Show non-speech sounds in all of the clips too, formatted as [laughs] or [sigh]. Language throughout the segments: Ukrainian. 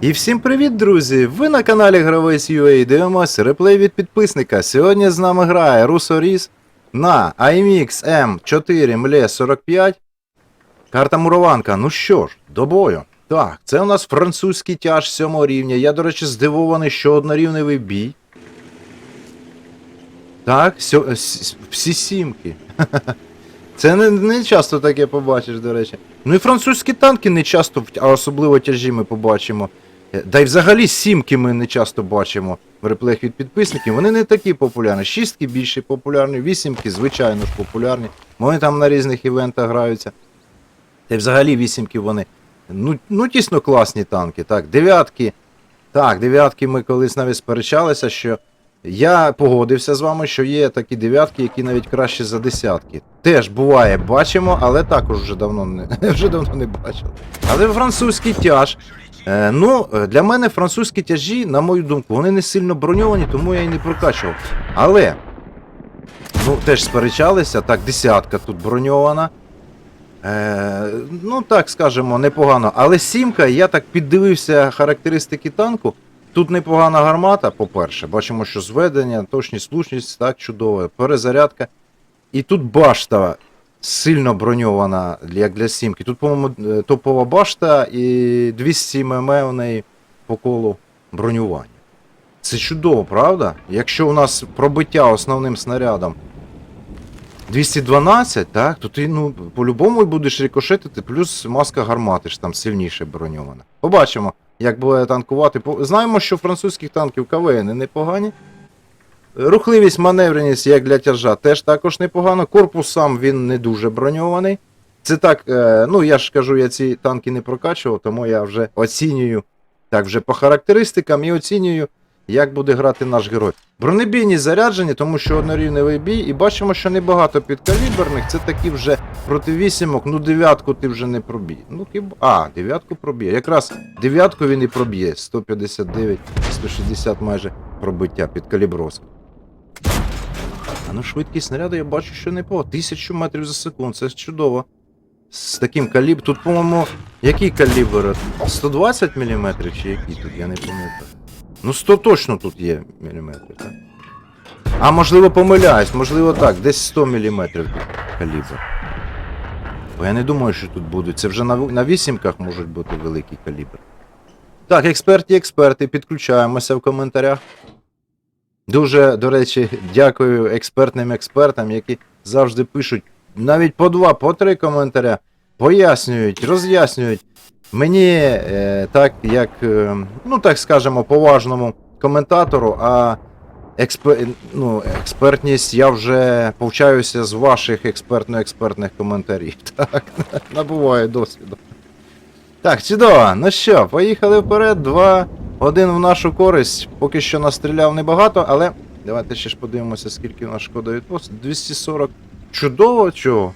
І всім привіт, друзі! Ви на каналі Гравець UA дивимося реплей від підписника. Сьогодні з нами грає Русоріс на IMX M4 MLE 45. Карта Мурованка. Ну що ж, до бою. Так, це у нас французький тяж 7 рівня. Я, до речі, здивований, що однорівневий бій. Так, сьо, всі сімки. [laughs] Це не, не часто таке побачиш, до речі. Ну і французькі танки не часто, а особливо тяжі ми побачимо. Да й взагалі сімки ми не часто бачимо в реплеях від підписників. Вони не такі популярні. Шістки більше популярні, вісімки, звичайно ж, популярні. Вони там на різних івентах граються. Та й взагалі вісімки вони. Ну, ну тісно класні танки. Так, дев'ятки. Так, дев'ятки ми колись навіть сперечалися, що я погодився з вами, що є такі дев'ятки, які навіть краще за десятки. Теж буває, бачимо, але також вже давно не, [laughs] вже давно не бачили. Але французький тяж. Е, ну, для мене французькі тяжі, на мою думку, вони не сильно броньовані, тому я і не прокачував. Але, ну, теж сперечалися, так, десятка тут броньована. Е, ну, так скажемо, непогано. Але сімка, я так піддивився характеристики танку. Тут непогана гармата, по-перше, бачимо, що зведення, точність, слушність, так, чудово, перезарядка. І тут башта сильно броньована, як для сімки. Тут, по-моєму, е, топова башта і 200 мм у неї по колу бронювання. Це чудово, правда? Якщо у нас пробиття основним снарядом 212, так, то ти ну, по-любому будеш рикошетити, плюс маска гармати ж там сильніше броньована. Побачимо, як буде танкувати. Знаємо, що французьких танків КВН непогані. Рухливість, маневреність, як для тяжа, теж також непогано. Корпус сам він не дуже броньований. Це так, е, ну я ж кажу, я ці танки не прокачував, тому я вже оцінюю так вже по характеристикам і оцінюю, як буде грати наш герой. Бронебійні заряджені, тому що однорівневий бій, і бачимо, що небагато підкаліберних, це такі вже проти вісімок, ну дев'ятку ти вже не пробій. Ну хіба. А, дев'ятку проб'є. Якраз дев'ятку він і проб'є. 159, 160 майже пробиття під калібровську. А ну швидкість снаряду я бачу, що не по 1000 метрів за секунду, це чудово. З таким калібром. Тут, по-моєму, який калібр? 120 мм чи який тут, я не пам'ятаю. Ну 100 точно тут є міліметрів, так? А можливо помиляюсь, можливо так, десь 100 мм калібр. Бо я не думаю, що тут будуть. Це вже на, на вісімках можуть бути великий калібр. Так, експерт і експерти, підключаємося в коментарях. Дуже, до речі, дякую експертним експертам, які завжди пишуть навіть по два, по три коментаря, пояснюють, роз'яснюють. Мені е, так, як, е, ну так скажемо, поважному коментатору, а експер, ну, експертність я вже повчаюся з ваших експертно-експертних коментарів. [laughs] Так, набуваю досвіду. Так, чудово. Ну що, поїхали вперед. Два, один в нашу користь. Поки що настріляв небагато, але давайте ще ж подивимося, скільки у нас шкода відпустить. 240. Чудово, чого?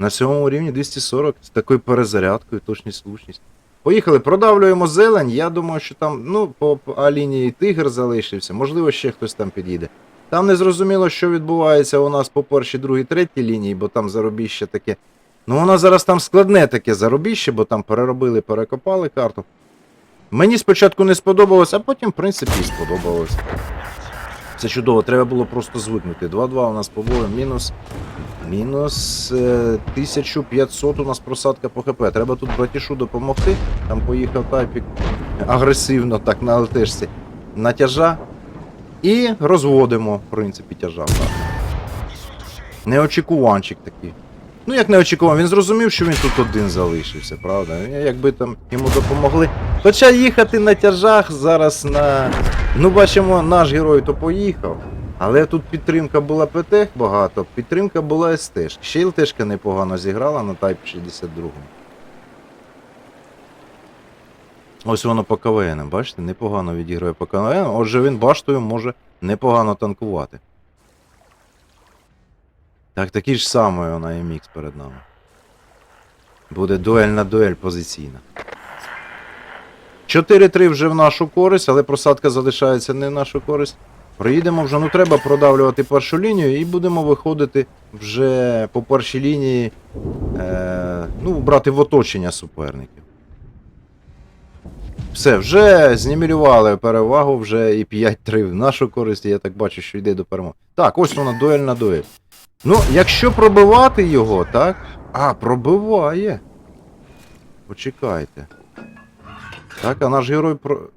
На сьомому рівні 240 з такою перезарядкою, точність, слушність. Поїхали, продавлюємо зелень. Я думаю, що там, ну, по, по А лінії тигр залишився, можливо, ще хтось там підійде. Там не зрозуміло, що відбувається у нас по першій, другій, третій лінії, бо там заробіще таке. Ну, воно зараз там складне таке заробіще, бо там переробили, перекопали карту. Мені спочатку не сподобалось, а потім, в принципі, сподобалось. Це чудово, треба було просто звикнути. 2-2 у нас по бою, мінус. Мінус е, 1500 у нас просадка по ХП. Треба тут братішу допомогти. Там поїхав тайпік агресивно, так, на ЛТшці. На тяжа. І розводимо, в принципі, тяжа. Неочікуванчик такий. Ну, як не очікував, він зрозумів, що він тут один залишився, правда? Якби там йому допомогли. Хоча їхати на тяжах зараз на. Ну, бачимо, наш герой то поїхав. Але тут підтримка була ПТ багато, підтримка була СТ. Ще ЛТшка непогано зіграла на Type 62. Ось воно по КВН, бачите, непогано відіграє по КВН. Отже, він баштою може непогано танкувати. Так, такий ж самий вона MX перед нами. Буде дуель на дуель позиційна. 4-3 вже в нашу користь, але просадка залишається не в нашу користь. Приїдемо вже, ну треба продавлювати першу лінію і будемо виходити вже по першій лінії, е, ну, брати в оточення суперників. Все, вже знімілювали перевагу, вже і 5-3 в нашу користь, я так бачу, що йде до перемоги. Так, ось вона дуель на дуель. Ну, якщо пробивати його, так? А, пробиває. Почекайте. Так, а наш герой про.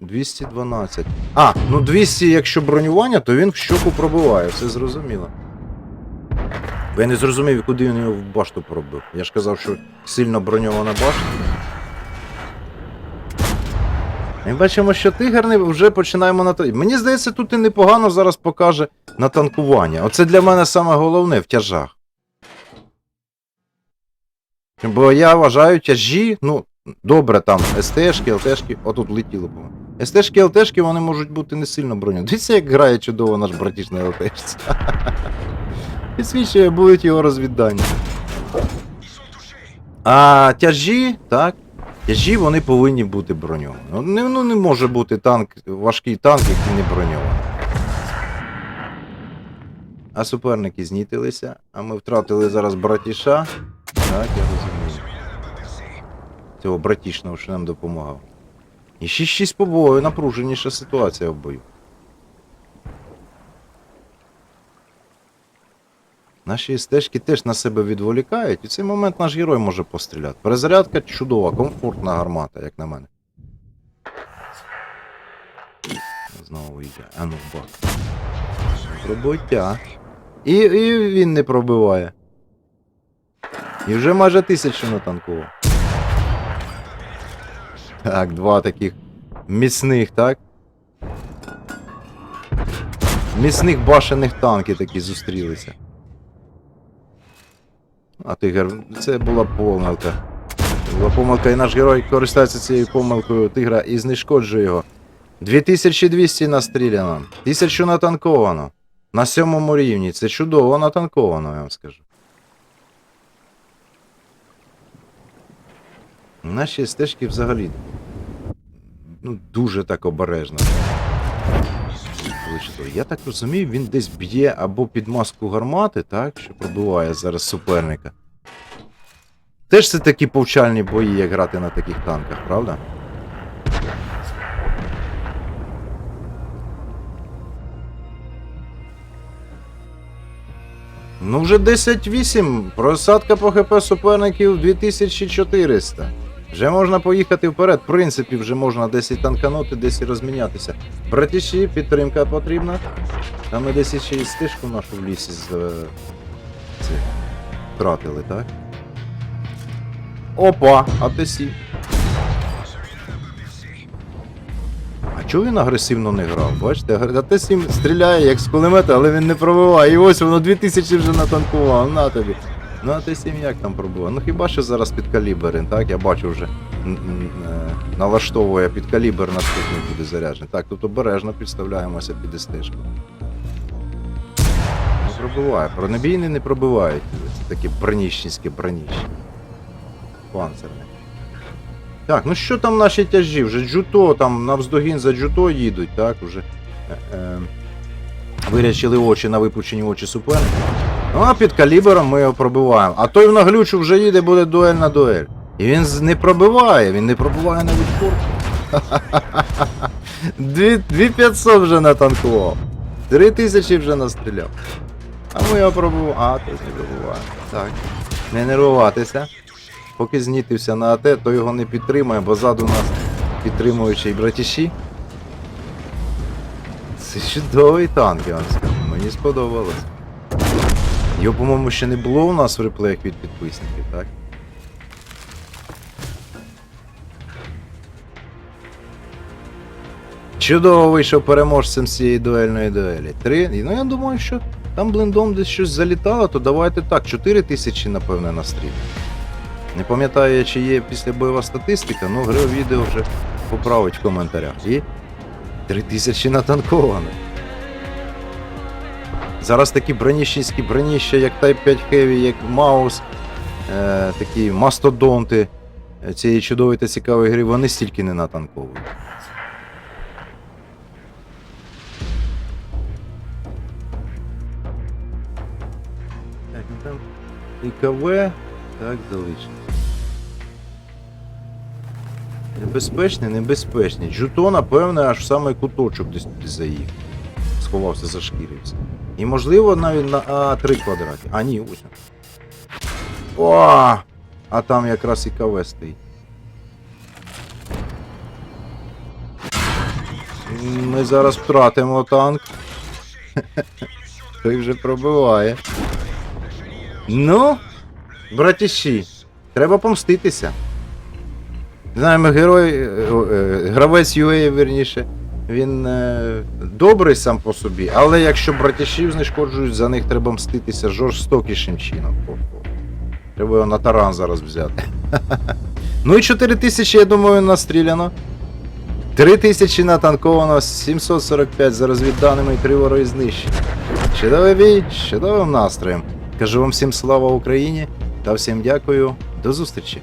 212. А, ну 200, якщо бронювання, то він в щоку пробиває, все зрозуміло. Бо я не зрозумів, куди він його в башту пробив. Я ж казав, що сильно броньована башта. Ми бачимо, що тигр не вже починаємо на. Мені здається, тут і непогано зараз покаже на танкування. Оце для мене саме головне в тяжах. Бо я вважаю тяжі, ну, добре, там СТшки, ЛТшки, отут летіло, по-моєму. СТшки, ЛТшки, вони можуть бути не сильно броньовані. Дивіться, як грає чудово наш братіш на ЛТшці. [laughs] Підсвічує, будуть його розвіддання. А тяжі, так, тяжі вони повинні бути броньовані. Ну не, ну, не може бути танк, важкий танк, який не броньований. А суперники знітилися, а ми втратили зараз братіша. Так, я розумію. Цього братішного, що нам допомагав. І 6-6 по бою, напруженіша ситуація в бою. Наші стежки теж на себе відволікають, і в цей момент наш герой може постріляти. Перезарядка чудова, комфортна гармата, як на мене. Знову йде. А ну бак. Пробиття. І, і він не пробиває. І вже майже тисячу натанкував. Так, два таких міцних, так? Міцних башених танки такі зустрілися. А тигр, це була помилка. Це була помилка, і наш герой користується цією помилкою тигра і знешкоджує його. 2200 настріляно, 1000 натанковано. На сьомому рівні. Це чудово натанковано, я вам скажу. Наші стежки взагалі. Ну, дуже так обережно. Я так розумію, він десь б'є або під маску гармати, так, що пробиває зараз суперника. Теж це такі повчальні бої, як грати на таких танках, правда? Ну, вже 10-8. Просадка по ХП суперників 2400. Вже можна поїхати вперед. В принципі, вже можна десь і танканути, десь і розмінятися. Братіші, підтримка потрібна. Там ми десь ще і стежку нашу в лісі з, це, втратили, так? Опа, а ти сі. А чого він агресивно не грав? Бачите, а те стріляє як з кулемета, але він не пробиває. І ось воно 2000 вже натанкував, на тобі. Ну а те сім як там пробиває? Ну хіба що зараз під калібр, так? Я бачу вже е, налаштовує під калібр наступний буде заряджений. Так, тут обережно підставляємося під стежку. Не пробиває. Бронебійні не пробивають. Це такі броніщенські броніщі. Панцерне. Так, ну що там наші тяжі? Вже джуто, там навздогін за джуто їдуть, так, уже. Е, е, вирячили очі на випучені очі суперника. Ну а під калібром ми його пробиваємо. А той в наглючу вже їде, буде дуель на дуель. І він не пробиває, він не пробиває навіть корпус. 2500 вже натанкував. 3000 вже настріляв. А ми його пробиваємо. А, той не пробиває. Так. Не нервуватися. Поки знітився на АТ, то його не підтримує, бо ззаду нас підтримуючий братіші. Це чудовий танк, я вам скажу. Мені сподобалось. Його, по-моєму, ще не було у нас в реплеях від підписників, так? Чудово вийшов переможцем цієї дуельної дуелі. Три. Ну я думаю, що там блиндом десь щось залітало, то давайте так, 4 тисячі, напевне, на стрім. Не пам'ятаю, чи є післябойова статистика, ну гри відео вже поправить в коментарях. І 3000 натанковано. Зараз такі броніщенські броніща, як Type 5 Heavy, як Маус, е, такі мастодонти е, цієї чудової та цікавої гри, вони стільки не натанковують. Так, ну там і КВ, так, залишиться. Небезпечний, небезпечний. Джуто, напевне, аж в самий куточок десь заїв. Сховався, зашкірився. І можливо навіть на А3 квадраті. А ні, ось. О! А там якраз і КВ стоїть. Ми зараз втратимо танк. Той вже пробиває. Ну, братіші, треба помститися. Знаємо, герой, е, е, гравець UA, верніше, він е, добрий сам по собі, але якщо братішів знешкоджують, за них треба мститися жорстокішим чином. Треба його на таран зараз взяти. [laughs] ну і 4 тисячі, я думаю, настріляно. 3 тисячі натанковано, 745 за розвідданими і 3 вороги знищені. Чудовий бій, чудовим настроєм. Кажу вам всім слава Україні та всім дякую. До зустрічі!